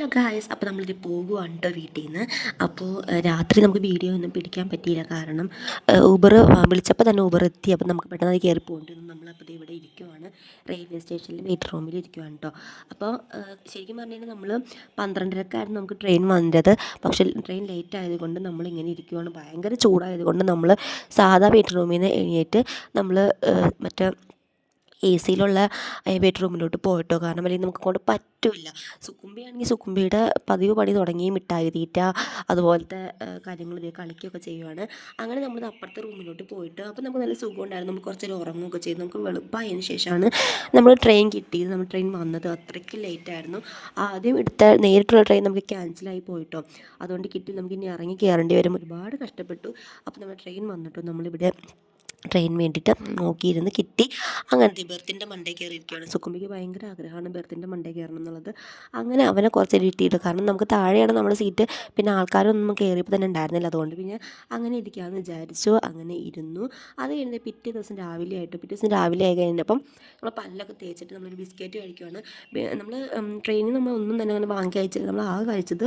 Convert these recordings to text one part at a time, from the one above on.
Hello guys അപ്പോൾ നമ്മളിത് പോകുവാണ് കേട്ടോ വീട്ടിൽ നിന്ന്. അപ്പോൾ രാത്രി നമുക്ക് വീഡിയോ ഒന്നും പിടിക്കാൻ പറ്റിയില്ല. കാരണം ഊബർ വിളിച്ചപ്പോൾ തന്നെ ഊബർ എത്തി. അപ്പോൾ നമുക്ക് പെട്ടെന്ന് അത് കയറി വന്നു. നമ്മളപ്പോൾ ഇവിടെ ഇരിക്കുവാണ്. റെയിൽവേ സ്റ്റേഷനിൽ വെയിറ്റ് റൂമിൽ ഇരിക്കുവാണ് കേട്ടോ. അപ്പോൾ ശരിക്കും പറഞ്ഞു നമ്മൾ പന്ത്രണ്ടരക്കായിരുന്നു നമുക്ക് ട്രെയിൻ വന്നത്. പക്ഷേ ട്രെയിൻ ലേറ്റ് ആയതുകൊണ്ട് നമ്മൾ ഇങ്ങനെ ഇരിക്കുവാണ്. ഭയങ്കര ചൂടായതുകൊണ്ട് നമ്മൾ സാധാ വെയിറ്റ് റൂമിൽ നിന്ന് എഴുന്നേറ്റ് നമ്മൾ മറ്റേ എ സിയിലുള്ള ബെഡ്റൂമിലോട്ട് പോയിട്ടോ. കാരണം അല്ലെങ്കിൽ നമുക്ക് കൊണ്ട് പറ്റില്ല. സുക്കുമ്പി ആണെങ്കിൽ സുക്കുമ്പിയുടെ പതിവ് പണി തുടങ്ങി മിഠായി തീറ്റ അതുപോലത്തെ കാര്യങ്ങൾ ഇത് കളിക്കുകയൊക്കെ ചെയ്യുവാണ്. അങ്ങനെ നമ്മൾ അപ്പുറത്തെ റൂമിലോട്ട് പോയിട്ട്. അപ്പോൾ നമുക്ക് നല്ല സുഖമുണ്ടായിരുന്നു. നമുക്ക് കുറച്ചൊരു ഉറങ്ങുകയൊക്കെ ചെയ്തു. നമുക്ക് വെളുപ്പായതിന് ശേഷമാണ് നമ്മൾ ട്രെയിൻ കിട്ടിയത്. നമ്മൾ ട്രെയിൻ വന്നത് അത്രയ്ക്ക് ലേറ്റ് ആയിരുന്നു. ആദ്യം എടുത്ത നേരിട്ടുള്ള ട്രെയിൻ നമുക്ക് ക്യാൻസലായി പോയിട്ടോ. അതുകൊണ്ട് കിട്ടി. നമുക്ക് ഇനി ഇറങ്ങി കയറേണ്ടി വരും. ഒരുപാട് കഷ്ടപ്പെട്ടു. അപ്പോൾ നമ്മൾ ട്രെയിൻ വന്നിട്ടോ. നമ്മളിവിടെ ട്രെയിൻ വേണ്ടിയിട്ട് നോക്കിയിരുന്ന് കിട്ടി. അങ്ങനത്തെ ബെർത്തിന്റെ മണ്ടേ കയറിയിരിക്കുകയാണ്. സുക്കുമ്പിക്ക് ഭയങ്കര ആഗ്രഹമാണ് ബെർത്തിന്റെ മണ്ടേ കയറണം എന്നുള്ളത്. അങ്ങനെ അവനെ കുറച്ച് ഇരുട്ടിയിട്ട്. കാരണം നമുക്ക് താഴെയാണ് നമ്മുടെ സീറ്റ്. പിന്നെ ആൾക്കാരൊന്നും കയറിയപ്പോൾ തന്നെ ഉണ്ടായിരുന്നില്ല. അതുകൊണ്ട് പിന്നെ അങ്ങനെ ഇരിക്കാമെന്ന് വിചാരിച്ചു. അങ്ങനെ ഇരുന്നു. അത് കഴിഞ്ഞ് പിറ്റേ ദിവസം രാവിലെ ആയിട്ട് പിറ്റേ ദിവസം രാവിലെ ആയി കഴിഞ്ഞപ്പം നമ്മൾ പല്ലൊക്കെ തേച്ചിട്ട് നമ്മളൊരു ബിസ്ക്കറ്റ് കഴിക്കുവാണ്. നമ്മൾ ട്രെയിനിൽ നമ്മൾ ഒന്നും തന്നെ അങ്ങനെ വാങ്ങി കഴിച്ചില്ല നമ്മൾ ആകെ കഴിച്ചത്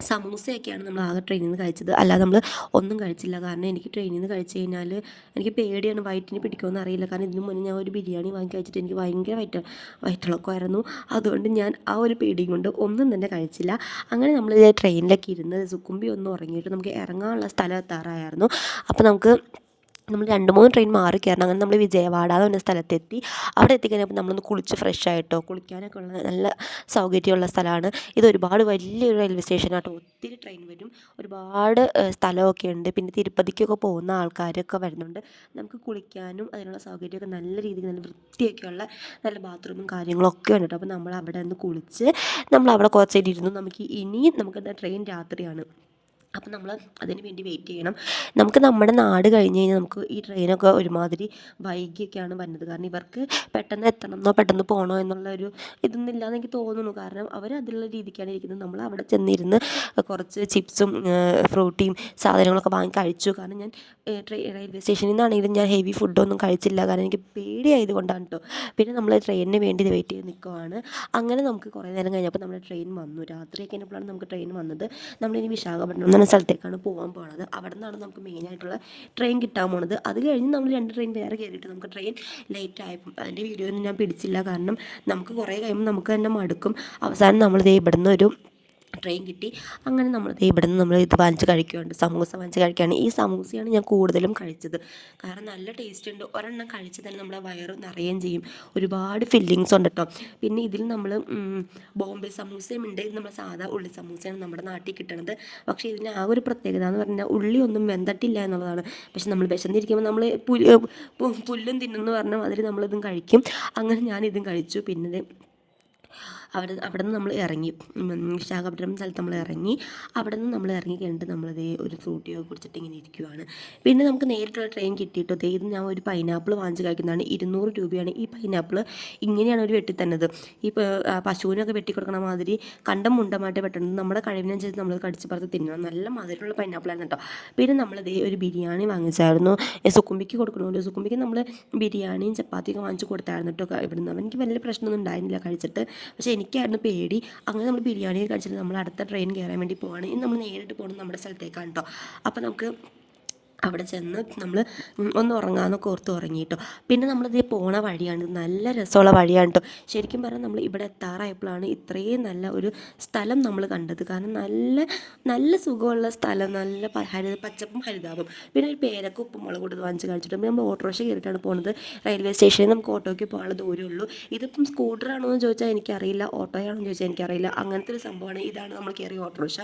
സമൂസയൊക്കെയാണ് നമ്മൾ ആകെ ട്രെയിനിൽ നിന്ന് കഴിച്ചത്. അല്ലാതെ നമ്മൾ ഒന്നും കഴിച്ചില്ല. കാരണം എനിക്ക് ട്രെയിനിൽ നിന്ന് കഴിച്ച് കഴിഞ്ഞാൽ എനിക്ക് പേടിയാണ് വയറ്റിന് പിടിക്കുമെന്ന് അറിയില്ല. കാരണം ഇതിനു മുന്നേ ഞാൻ ഒരു ബിരിയാണി വാങ്ങി കഴിച്ചിട്ട് എനിക്ക് ഭയങ്കര വയറ്റ വയറ്റിളക്കമായിരുന്നു. അതുകൊണ്ട് ഞാൻ ആ ഒരു പേടിയും കൊണ്ട് ഒന്നും തന്നെ കഴിച്ചില്ല. അങ്ങനെ നമ്മൾ ട്രെയിനിലൊക്കെ ഇരുന്ന് സുക്കുമ്പി ഒന്ന് ഉറങ്ങിയിട്ട് നമുക്ക് ഇറങ്ങാനുള്ള സ്ഥലം എത്താറായിരുന്നു. അപ്പോൾ നമുക്ക് നമ്മൾ രണ്ട് മൂന്ന് ട്രെയിൻ മാറി കയറണം അങ്ങനെ നമ്മൾ വിജയവാഡ എന്ന് പറഞ്ഞ സ്ഥലത്തെത്തി. അവിടെ എത്തിക്കഴിഞ്ഞപ്പോൾ നമ്മളൊന്ന് കുളിച്ച് ഫ്രഷ് ആയിട്ടോ കുളിക്കാനൊക്കെ ഉള്ള നല്ല സൗകര്യമുള്ള സ്ഥലമാണ്. ഇത് ഒരുപാട് വലിയൊരു റെയിൽവേ സ്റ്റേഷനാട്ടോ ഒത്തിരി ട്രെയിൻ വരും. ഒരുപാട് സ്ഥലമൊക്കെ ഉണ്ട്. പിന്നെ തിരുപ്പതിക്കൊക്കെ പോകുന്ന ആൾക്കാരൊക്കെ വരുന്നുണ്ട്. നമുക്ക് കുളിക്കാനും അതിനുള്ള സൗകര്യമൊക്കെ നല്ല രീതിയിൽ നല്ല വൃത്തിയൊക്കെയുള്ള നല്ല ബാത്റൂമും കാര്യങ്ങളൊക്കെ ഉണ്ട് കേട്ടോ. അപ്പോൾ നമ്മൾ അവിടെ നിന്ന് കുളിച്ച് നമ്മൾ അവിടെ കുറച്ച് ഇരുന്നു. നമുക്ക് ഇനിയും നമുക്ക് ട്രെയിൻ രാത്രിയാണ്. അപ്പം നമ്മൾ അതിന് വേണ്ടി വെയിറ്റ് ചെയ്യണം. നമുക്ക് നമ്മുടെ നാട് കഴിഞ്ഞ് കഴിഞ്ഞാൽ നമുക്ക് ഈ ട്രെയിനൊക്കെ ഒരുമാതിരി വൈകിയൊക്കെയാണ് വരുന്നത്. കാരണം ഇവർക്ക് പെട്ടെന്ന് എത്തണമെന്നോ പെട്ടെന്ന് പോകണോ എന്നുള്ള ഒരു ഇതൊന്നും ഇല്ലാന്ന് എനിക്ക് തോന്നുന്നു. കാരണം അവർ അതിലുള്ള രീതിക്കാണ് ഇരിക്കുന്നത്. നമ്മൾ അവിടെ ചെന്നിരുന്ന് കുറച്ച് ചിപ്സും ഫ്രൂട്ടിയും സാധനങ്ങളൊക്കെ വാങ്ങി കഴിച്ചു. കാരണം ഞാൻ ട്രെയിൻ റെയിൽവേ സ്റ്റേഷനിൽ നിന്നാണെങ്കിലും ഞാൻ ഹെവി ഫുഡൊന്നും കഴിച്ചില്ല. കാരണം എനിക്ക് പേടിയായത് കൊണ്ടാണ് കേട്ടോ പിന്നെ നമ്മൾ ട്രെയിനിന് വേണ്ടി വെയിറ്റ് ചെയ്ത് നിൽക്കുവാണ് അങ്ങനെ നമുക്ക് കുറേ നേരം കഴിഞ്ഞപ്പോൾ നമ്മുടെ ട്രെയിൻ വന്നു. രാത്രിയൊക്കെ കഴിഞ്ഞപ്പോഴാണ് നമുക്ക് ട്രെയിൻ വന്നത്. നമ്മളിനി വിശാഖപട്ടണം എന്ന സ്ഥലത്തേക്കാണ് പോകാൻ പോകുന്നത് അവിടെ നിന്നാണ് നമുക്ക് മെയിനായിട്ടുള്ള ട്രെയിൻ കിട്ടാൻ പോണത്. അത് കഴിഞ്ഞ് നമ്മൾ രണ്ട് ട്രെയിൻ വേറെ കയറിയിട്ട് നമുക്ക് ട്രെയിൻ ലേറ്റ് ആയപ്പം അതിന്റെ വീഡിയോ ഒന്നും ഞാൻ പിടിച്ചില്ല. കാരണം നമുക്ക് കുറേ കഴിയുമ്പോൾ നമുക്ക് തന്നെ മടുക്കും. അവസാനം നമ്മളിത് ഇവിടുന്ന് ഒരു ട്രെയിൻ കിട്ടി. അങ്ങനെ നമ്മൾ ഇവിടെ നിന്ന് നമ്മൾ ഇത് വാങ്ങിച്ച് കഴിക്കുകയുണ്ട് സമൂസ വാങ്ങിച്ച് കഴിക്കുകയാണ്. ഈ സമൂസയാണ് ഞാൻ കൂടുതലും കഴിച്ചത്. കാരണം നല്ല ടേസ്റ്റ് ഉണ്ട്. ഒരെണ്ണം കഴിച്ച് തന്നെ നമ്മളെ വയറ് നിറയുകയും ചെയ്യും. ഒരുപാട് ഫില്ലിങ്സ് ഉണ്ട് കേട്ടോ പിന്നെ ഇതിൽ നമ്മൾ ബോംബെ സമൂസയും ഉണ്ട്. ഇത് നമ്മൾ സാധാ ഉള്ളി സമൂസയാണ് നമ്മുടെ നാട്ടിൽ കിട്ടണത്. പക്ഷേ ഇതിന് ആ ഒരു പ്രത്യേകത എന്ന് പറഞ്ഞാൽ ഉള്ളി ഒന്നും വെന്തട്ടില്ല എന്നുള്ളതാണ്. പക്ഷെ നമ്മൾ വിശന്നിരിക്കുമ്പോൾ നമ്മൾ പുല്ല് തിന്നുമെന്ന് പറഞ്ഞാൽ അതിൽ നമ്മളിതും കഴിക്കും. അങ്ങനെ ഞാനിതും കഴിച്ചു. പിന്നെ അവിടെ അവിടെ നിന്ന് നമ്മൾ ഇറങ്ങി വിശാഖപട്ടണം സ്ഥലത്ത് നമ്മൾ ഇറങ്ങി. അവിടെ നിന്ന് നമ്മൾ ഇറങ്ങി കഴിഞ്ഞിട്ട് നമ്മളിതേ ഒരു ഫ്രൂട്ടിയോ കുടിച്ചിട്ട് ഇങ്ങനെ ഇരിക്കുവാണ്. പിന്നെ നമുക്ക് നേരിട്ടുള്ള ട്രെയിൻ കിട്ടിയിട്ടോ? ഇത് ഞാൻ ഒരു പൈനാപ്പിൾ വാങ്ങിച്ച് കഴിക്കുന്നതാണ്. ഇരുന്നൂറ് രൂപയാണ് ഈ പൈനാപ്പിൾ ഇങ്ങനെയാണ് ഒരു വെട്ടി തന്നത്. ഈ പശുവിനൊക്കെ വെട്ടി കൊടുക്കണ മാതിരി കണ്ടം മുണ്ടമായിട്ട് വെട്ടുന്നത് നമ്മുടെ കഴിവിനനുസരിച്ച് നമ്മൾ കടിച്ച് പറത്ത് തിന്നണം നല്ല മധുരമുള്ള ആണ് കേട്ടോ. പിന്നെ നമ്മളിതേ ഒരു ബിരിയാണി വാങ്ങിച്ചായിരുന്നു. സുക്കുമ്പിക്ക് കൊടുക്കണമല്ലോ. സുക്കുമ്പിക്ക് നമ്മൾ ബിരിയാണിയും ചപ്പാത്തിയൊക്കെ വാങ്ങിച്ച് കൊടുത്തായിരുന്നു കേട്ടോ. ഇവിടുന്ന്. എനിക്ക് വലിയ പ്രശ്നമൊന്നും ഉണ്ടായിരുന്നില്ല കഴിച്ചിട്ട്. പക്ഷേ എനിക്കായിരുന്നു പേടി. അങ്ങനെ നമ്മൾ ബിരിയാണി കഴിച്ചിട്ട് നമ്മൾ അടുത്ത ട്രെയിൻ കയറാൻ വേണ്ടി പോവാണ്. ഇനി നമ്മൾ നേരിട്ട് പോകുന്നത് നമ്മുടെ സ്ഥലത്തേക്കാണ് കേട്ടോ അപ്പോൾ നമുക്ക് അവിടെ ചെന്ന് നമ്മൾ ഒന്ന് ഉറങ്ങാമെന്നൊക്കെ ഓർത്ത് ഉറങ്ങി കേട്ടോ പിന്നെ നമ്മളിത് പോണ വഴിയാണ് നല്ല രസമുള്ള വഴിയാണ് കേട്ടോ ശരിക്കും പറഞ്ഞാൽ നമ്മൾ ഇവിടെ എത്താറായപ്പോഴാണ് ഇത്രയും നല്ല ഒരു സ്ഥലം നമ്മൾ കണ്ടത്. കാരണം നല്ല നല്ല സുഖമുള്ള സ്ഥലം നല്ല ഹരിത ഹരി പച്ചപ്പും ഹരിതാപും പിന്നെ ഒരു പേരൊക്കെ ഉപ്പും മുളക് കൊടുത്ത് വാങ്ങിച്ച് കഴിച്ചിട്ട് നമ്മൾ ഓട്ടോറിക്ഷ കയറിയിട്ടാണ് പോണത്. റെയിൽവേ സ്റ്റേഷനിൽ നമുക്ക് ഓട്ടോയ്ക്ക് പോകാനുള്ള ദൂരമേ ഉള്ളൂ. ഇതിപ്പം സ്കൂട്ടറാണോ എന്ന് ചോദിച്ചാൽ എനിക്കറിയില്ല. ഓട്ടോയാണോ എന്ന് ചോദിച്ചാൽ എനിക്കറിയില്ല. അങ്ങനത്തെ ഒരു സംഭവമാണ്. ഇതാണ് നമ്മൾ കയറിയ ഓട്ടോറിക്ഷ.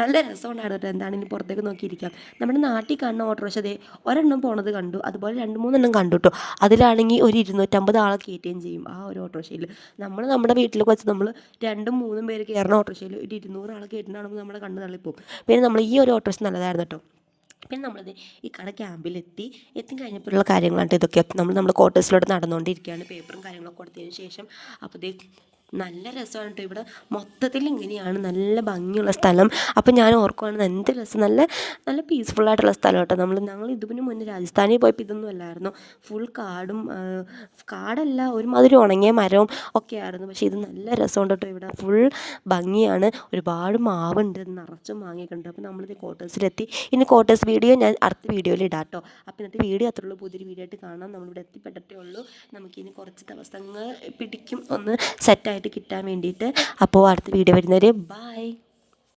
നല്ല രസമുണ്ടായിരുന്നു എന്താണ്? ഇനി പുറത്തേക്ക് നോക്കിയിരിക്കാം. നമ്മുടെ നാട്ടിൽ കാണുന്ന ഓട്ടോറിക്ഷ ദേ ഒരെണ്ണം പോണത് കണ്ടു. അതുപോലെ രണ്ട് മൂന്നെണ്ണം കണ്ടു കേട്ടോ അതിലാണെങ്കിൽ ഒരു ഇരുന്നൂറ്റമ്പത് ആളെ കയറ്റുകയും ചെയ്യും ആ ഒരു ഓട്ടോറിക്ഷയിൽ നമ്മൾ നമ്മുടെ വീട്ടിൽ വെച്ച് നമ്മൾ രണ്ടും മൂന്നും പേര് കയറുന്ന ഓട്ടോറിക്ഷയിൽ ഒരു ഇരുന്നൂറ് ആളെ കയറ്റുന്നതാണെങ്കിൽ നമ്മുടെ കണ്ണ് തള്ളിപ്പോവും പിന്നെ നമ്മൾ ഈ ഒരു ഓട്ടോറിക്ഷ നല്ലതായിരുന്നു കേട്ടോ പിന്നെ നമ്മളത് ഈ കട ക്യാമ്പിലെത്തി. എത്തി കഴിഞ്ഞപ്പോഴുള്ള കാര്യങ്ങളാണ് ഇതൊക്കെ. നമ്മൾ നമ്മൾ ക്വാർട്ടേഴ്സിലോട്ട് നടന്നുകൊണ്ടിരിക്കുകയാണ് പേപ്പറും കാര്യങ്ങളൊക്കെ കൊടുത്തതിന് ശേഷം അപ്പോൾ നല്ല രസമാണ് കേട്ടോ. ഇവിടെ മൊത്തത്തിൽ ഇങ്ങനെയാണ് നല്ല ഭംഗിയുള്ള സ്ഥലം. അപ്പോൾ ഞാൻ ഓർക്കുവാണ് എന്ത് രസം. നല്ല നല്ല പീസ്ഫുൾ ആയിട്ടുള്ള സ്ഥലം കേട്ടോ. നമ്മൾ ഞങ്ങൾ ഇതിന് മുന്നേ രാജസ്ഥാനിൽ പോയപ്പോൾ ഇതൊന്നും അല്ലായിരുന്നു. ഫുൾ കാടും കാടല്ല ഒരുമാതിരി ഉണങ്ങിയ മരവും ഒക്കെ ആയിരുന്നു. പക്ഷേ ഇത് നല്ല രസമുണ്ട് കേട്ടോ. ഇവിടെ ഫുൾ ഭംഗിയാണ്. ഒരുപാട് മാവുണ്ട്. നിറച്ചും മാങ്ങയൊക്കെ ഉണ്ട്. അപ്പോൾ നമ്മളിത് ക്വാർട്ടേഴ്സിലെത്തി ഇനി ക്വാർട്ടേഴ്സ് വീഡിയോ ഞാൻ അടുത്ത വീഡിയോയിൽ ഇടാം കേട്ടോ. അപ്പോൾ ഇന്നത്തെ വീഡിയോ അത്രയുള്ളൂ പുതിയൊരു വീഡിയോ ആയിട്ട് കാണാം. നമ്മളിവിടെ എത്തിപ്പെട്ടിട്ടേ ഉള്ളൂ. നമുക്കിനി കുറച്ച് ദിവസങ്ങൾ പിടിക്കും. ഒന്ന് സെറ്റായിട്ട് കിട്ടാൻ വേണ്ടിയിട്ട്. അപ്പോൾ അടുത്ത വീഡിയോ വരുന്നവരെ ബൈ